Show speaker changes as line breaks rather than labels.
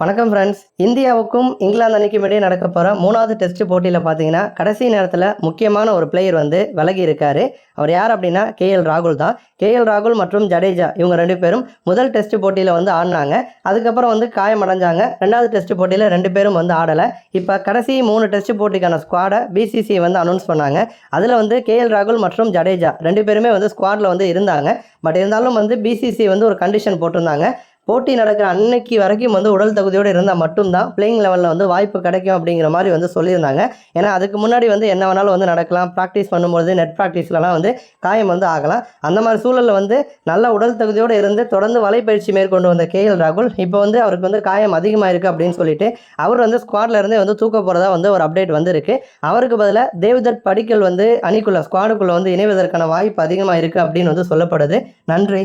வணக்கம் ஃப்ரெண்ட்ஸ் இந்தியாவுக்கும் இங்கிலாந்து அணிக்கும் இடையே நடக்க போகிற மூணாவது டெஸ்ட் போட்டியில் பார்த்தீங்கன்னா கடைசி நேரத்தில் முக்கியமான ஒரு பிளேயர் வந்து விலகி இருக்காரு. அவர் யார் அப்படின்னா கேஎல் ராகுல் தான். கேஎல் ராகுல் மற்றும் ஜடேஜா இவங்க ரெண்டு பேரும் முதல் டெஸ்ட் போட்டியில் வந்து ஆடினாங்க. அதுக்கப்புறம் வந்து காயமடைஞ்சாங்க. ரெண்டாவது டெஸ்ட் போட்டியில் ரெண்டு பேரும் வந்து ஆடலை. இப்போ கடைசி மூணு டெஸ்ட் போட்டிக்கான ஸ்குவாடை பிசிசி வந்து அனௌன்ஸ் பண்ணாங்க. அதில் வந்து கேஎல் ராகுல் மற்றும் ஜடேஜா ரெண்டு பேருமே வந்து ஸ்குவாடில் வந்து இருந்தாங்க. பட் இருந்தாலும் வந்து பிசிசி வந்து ஒரு கண்டிஷன் போட்டிருந்தாங்க. போட்டி நடக்கிற அன்னைக்கு வரைக்கும் வந்து உடல் தகுதியோடு இருந்தால் மட்டும்தான் பிளேயிங் லெவலில் வந்து வாய்ப்பு கிடைக்கும் அப்படிங்கிற மாதிரி வந்து சொல்லியிருந்தாங்க. ஏன்னா அதுக்கு முன்னாடி வந்து என்ன வேணாலும் வந்து நடக்கலாம். ப்ராக்டிஸ் பண்ணும்போது நெட் ப்ராக்டிஸ்லலாம் வந்து காயம் வந்து ஆகலாம். அந்த மாதிரி சூழலில் வந்து நல்ல உடல் தகுதியோடு இருந்து தொடர்ந்து வலைப்பயிற்சி மேற்கொண்டு வந்த கே எல் ராகுல் இப்போ வந்து அவருக்கு வந்து காயம் அதிகமாக இருக்குது அப்படின்னு சொல்லிட்டு அவர் வந்து ஸ்குவாட்லேருந்தே வந்து தூக்க போகிறதா வந்து ஒரு அப்டேட் வந்திருக்கு. அவருக்கு பதிலாக தேவ்தத் படிக்கல் வந்து அணிக்குள்ள ஸ்குவாடுக்குள்ளே வந்து இணைவதற்கான வாய்ப்பு அதிகமாக இருக்குது அப்படின்னு வந்து சொல்லப்படுது. நன்றி.